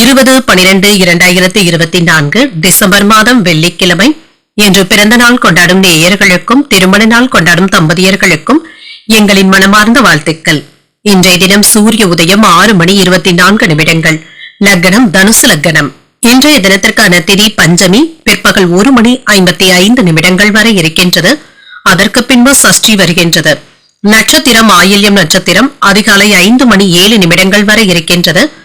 இருபது பனிரெண்டு இரண்டாயிரத்தி இருபத்தி நான்கு டிசம்பர் மாதம் வெள்ளிக்கிழமை. இன்று பிறந்த நாள் கொண்டாடும் நேயர்களுக்கும் திருமண நாள் கொண்டாடும் தம்பதியர்களுக்கும் எங்களின் மனமார்ந்த வாழ்த்துக்கள். இன்றைய தினம் சூரிய உதயம் ஆறு மணி இருபத்தி நான்கு நிமிடங்கள். லக்னம் தனுசு லக்னம். இன்றைய தினத்திற்கான திதி பஞ்சமி பிற்பகல் ஒரு மணி ஐம்பத்தி ஐந்து நிமிடங்கள் வரை இருக்கின்றது. அதற்கு பின்பு சஷ்டி வருகின்றது. நட்சத்திரம் ஆயில்யம் நட்சத்திரம் அதிகாலை ஐந்து மணி ஏழு நிமிடங்கள் வரை இருக்கின்றது.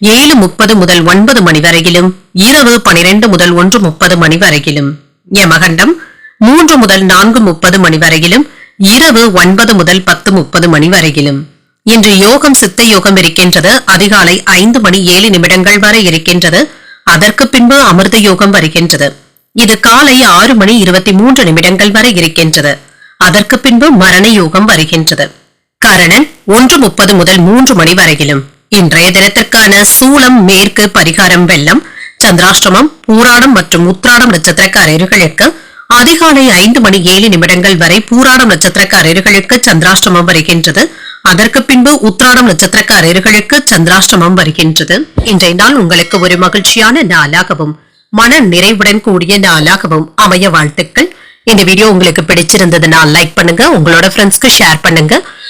ஏழு முப்பது முதல் ஒன்பது மணி வரையிலும் இரவு பனிரெண்டு முதல் ஒன்று முப்பது மணி வரையிலும். யமகண்டம் மூன்று முதல் நான்கு முப்பது மணி வரையிலும் இரவு ஒன்பது முதல் பத்து முப்பது மணி வரையிலும். இன்று யோகம் சித்த யோகம் இருக்கின்றது. அதிகாலை ஐந்து மணி ஏழு நிமிடங்கள் வரை இருக்கின்றது. அதற்கு பின்பு அமிர்த யோகம் வருகின்றது. இது காலை ஆறு மணி இருபத்தி மூன்று நிமிடங்கள் வரை இருக்கின்றது. அதற்கு பின்பு மரண யோகம் வருகின்றது. கரணன் ஒன்று முப்பது முதல் மூன்று மணி வரையிலும். இன்றைய தினத்திற்கான சூளம் மேற்கு பரிகாரம் வெள்ளம் சந்திராஷ்டமம் பூராடம் மற்றும் உத்ராடம் நட்சத்திரக்காரர்களுக்கு அதிகாலை ஐந்து மணி ஏழு நிமிடங்கள் வரை பூராடம் நட்சத்திரக்காரர்களுக்கு சந்திராஷ்டமம் வருகின்றது. அதற்கு பின்பு உத்ராடம் நட்சத்திரக்காரர்களுக்கு சந்திராஷ்டமம் வருகின்றது. இன்றைய நாள் உங்களுக்கு ஒரு மகிழ்ச்சியான நாளாகவும் மன நிறைவுடன் கூடிய நாளாகவும் அமைய வாழ்த்துக்கள். இந்த வீடியோ உங்களுக்கு பிடிச்சிருந்ததுன்னா லைக் பண்ணுங்க உங்களோட ஃப்ரெண்ட்ஸ்க்கு ஷேர் பண்ணுங்க.